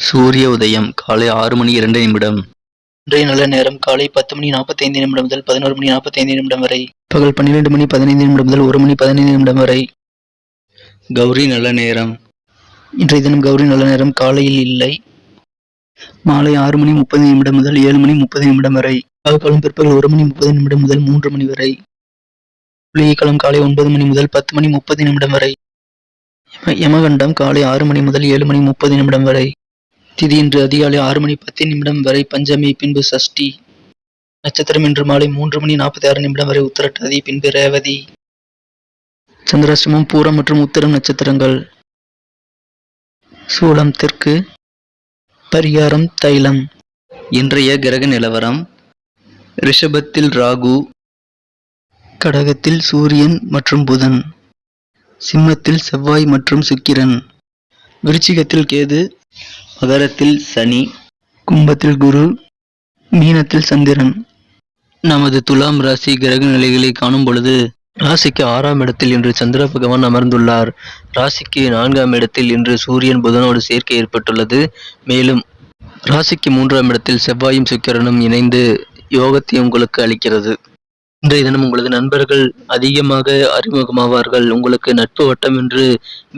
சூரிய உதயம் காலை ஆறு மணி இரண்டு நிமிடம். இன்றைய நல்ல நேரம் காலை பத்து மணி நாற்பத்தைந்து நிமிடம் முதல் பதினோரு மணி நாற்பத்தைந்து நிமிடம் வரை. பகல் பன்னிரெண்டு மணி பதினைந்து நிமிடம் முதல் ஒரு மணி பதினைந்து நிமிடம் வரை. கௌரி நல்ல நேரம். இன்றைய தினம் கௌரி நல்ல நேரம் காலையில் இல்லை. மாலை ஆறு மணி முப்பது நிமிடம் முதல் ஏழு மணி முப்பது நிமிடம் வரை. காலம் பிற்பகல் ஒரு மணி முப்பது நிமிடம் முதல் மூன்று மணி வரை. புளியக்காலம் காலை ஒன்பது மணி முதல் பத்து மணி முப்பது நிமிடம் வரை. யம- யமகண்டம் காலை ஆறு மணி முதல் ஏழு மணி முப்பது நிமிடம் வரை. திதி இன்று அதிகாலை ஆறு மணி பத்து நிமிடம் வரை பஞ்சமி பின்பு சஷ்டி. நட்சத்திரம் இன்று மாலை மூன்று மணி நாற்பத்தி ஆறு நிமிடம் வரை உத்தரட்டாதி பின்பு ரேவதி. சந்திராசிரமம் பூரம் மற்றும் உத்தரம் நட்சத்திரங்கள். சூலம் தெற்கு. பரிகாரம் தைலம். இன்றைய கிரக நிலவரம் ரிஷபத்தில் ராகு கடகத்தில் சூரியன் மற்றும் புதன் சிம்மத்தில் செவ்வாய் மற்றும் சுக்கிரன் விருச்சிகத்தில் கேது மகரத்தில் சனி கும்பத்தில் குரு மீனத்தில் சந்திரன். நமது துலாம் ராசி கிரக நிலைகளை காணும் பொழுது ராசிக்கு ஆறாம் இடத்தில் இன்று சந்திர பகவான் அமர்ந்துள்ளார். ராசிக்கு நான்காம் இடத்தில் இன்று சூரியன் புதனோடு சேர்க்கை ஏற்பட்டுள்ளது. மேலும் ராசிக்கு மூன்றாம் இடத்தில் செவ்வாயும் சுக்கிரனும் இணைந்து யோகத்தை உங்களுக்கு அளிக்கிறது. இன்றைய தினம் உங்களது நண்பர்கள் அதிகமாக அறிமுகமாவார்கள். உங்களுக்கு நட்பு வட்டம் என்று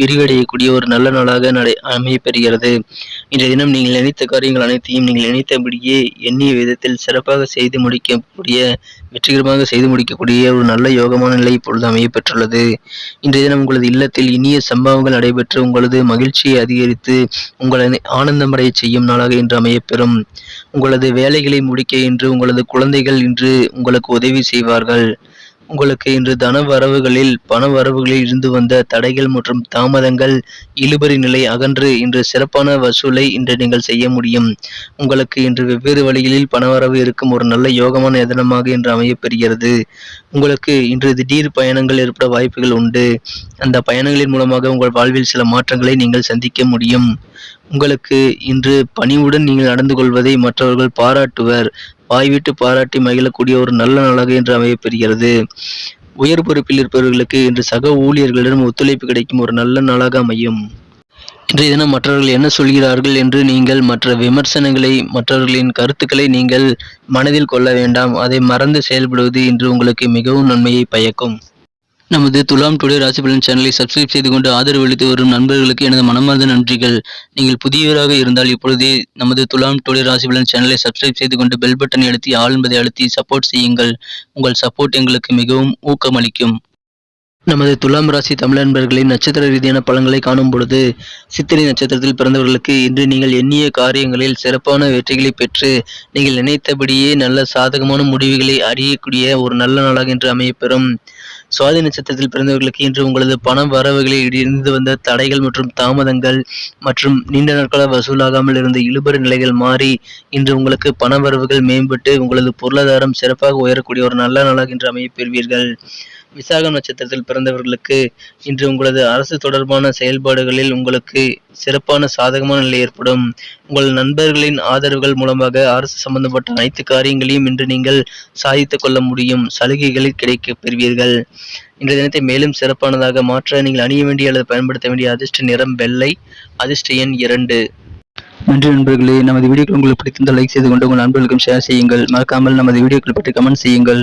விரிவடையக்கூடிய ஒரு நல்ல நாளாக நடை அமையப்பெறுகிறது. இன்றைய தினம் நீங்கள் நினைத்த காரியங்கள் அனைத்தையும் நீங்கள் நினைத்தபடியே எண்ணிய விதத்தில் சிறப்பாக செய்து முடிக்கக்கூடிய வெற்றிகரமாக செய்து முடிக்கக்கூடிய ஒரு நல்ல யோகமான நிலை இப்பொழுது அமையப்பெற்றுள்ளது. இன்றைய தினம் உங்களது இல்லத்தில் இனிய சம்பவங்கள் நடைபெற்று உங்களது மகிழ்ச்சியை அதிகரித்து உங்களை ஆனந்தமடைய செய்யும் நாளாக இன்று அமையப்பெறும். உங்களது வேலைகளை முடிக்க இன்று உங்களது குழந்தைகள் இன்று உங்களுக்கு உதவி செய்வார் கொள்வார்கள் உங்களுக்கு இன்று தன வரவுகளில் பண வரவுகளில் இருந்து வந்த தடைகள் மற்றும் தாமதங்கள் இழுபறி நிலை அகன்று இன்று சிறப்பான வசூலை இன்று நீங்கள் செய்ய முடியும். உங்களுக்கு இன்று வெவ்வேறு வழிகளில் பணவரவு இருக்கும் ஒரு நல்ல யோகமான தினமாக இன்று அமையப்பெறுகிறது? உங்களுக்கு இன்று திடீர் பயணங்கள் ஏற்பட வாய்ப்புகள் உண்டு. அந்த பயணங்களின் மூலமாக உங்கள் வாழ்வில் சில மாற்றங்களை நீங்கள் சந்திக்க முடியும். உங்களுக்கு இன்று பணிவுடன் நீங்கள் நடந்து கொள்வதை மற்றவர்கள் பாராட்டுவர். வாய்விட்டு பாராட்டி மகிழக்கூடிய ஒரு நல்ல நாளாக இன்று அமையப்பெறுகிறது உயர் பொறுப்பில் இருப்பவர்களுக்கு இன்று சக ஊழியர்களிடம் ஒத்துழைப்பு கிடைக்கும் ஒரு நல்ல நாளாக அமையும். இன்றைய தினம் மற்றவர்கள் என்ன சொல்கிறார்கள் என்று நீங்கள் மற்ற விமர்சனங்களை மற்றவர்களின் கருத்துக்களை நீங்கள் மனதில் கொள்ள வேண்டாம். அதை மறந்து செயல்படுவது இன்று உங்களுக்கு மிகவும் நன்மையை பயக்கும். நமது துலாம் டுடே ராசி பலன் சேனலை சப்ஸ்கிரைப் செய்து கொண்டு ஆதரவு அளித்து வரும் நண்பர்களுக்கு எனது மனமார்ந்த நன்றிகள். நீங்கள் புதியவராக இருந்தால் இப்பொழுதே நமது துலாம் டுடே ராசி பலன் சேனலை சப்ஸ்கிரைப் செய்து கொண்டு பெல் பட்டனை அழுத்தி ஆள் என்பதை அழுத்தி சப்போர்ட் செய்யுங்கள். உங்கள் சப்போர்ட் எங்களுக்கு மிகவும் ஊக்கமளிக்கும். நமது துலாம் ராசி தமிழன்பர்களின் நட்சத்திர ரீதியான பலன்களை காணும் பொழுது சித்திரை நட்சத்திரத்தில் பிறந்தவர்களுக்கு இன்று நீங்கள் எண்ணிய காரியங்களில் சிறப்பான வெற்றிகளை பெற்று நீங்கள் நினைத்தபடியே நல்ல சாதகமான முடிவுகளை அறியக்கூடிய ஒரு நல்ல நாளாக இன்று அமையப்பெறும். சுவாதி நட்சத்திரத்தில் பிறந்தவர்களுக்கு இன்று உங்களது பண வரவுகளில் இருந்து வந்த தடைகள் மற்றும் தாமதங்கள் மற்றும் நீண்ட நாட்களாக வசூலாகாமல் இருந்த இழுபறி நிலைகள் மாறி இன்று உங்களுக்கு பண வரவுகள் மேம்பட்டு உங்களது பொருளாதாரம் சிறப்பாக உயரக்கூடிய ஒரு நல்ல நாளாக இன்று அமையப்பெறுவீர்கள் விசாக நட்சத்திரத்தில் பிறந்தவர்களுக்கு இன்று உங்களது அரசு தொடர்பான செயல்பாடுகளில் உங்களுக்கு சிறப்பான சாதகமான நிலை ஏற்படும். உங்கள் நண்பர்களின் ஆதரவுகள் மூலமாக அரசு சம்பந்தப்பட்ட அனைத்து காரியங்களையும் இன்று நீங்கள் சாதித்துக் கொள்ள முடியும் சலுகைகளை கிடைக்கப் பெறுவீர்கள். இன்றைய தினத்தை மேலும் சிறப்பானதாக மாற்ற நீங்கள் அணிய வேண்டிய அல்லது பயன்படுத்த வேண்டிய அதிர்ஷ்ட நிறம் வெள்ளை அதிர்ஷ்ட எண் இரண்டு. நன்றி நண்பர்களே நமது வீடியோக்கள் உங்களுக்கு பிடித்திருந்தால் லைக் செய்து கொண்டு உங்கள் நண்பர்களுக்கும் ஷேர் செய்யுங்கள். மறக்காமல் நமது வீடியோக்கள் பற்றி கமெண்ட் செய்யுங்கள்.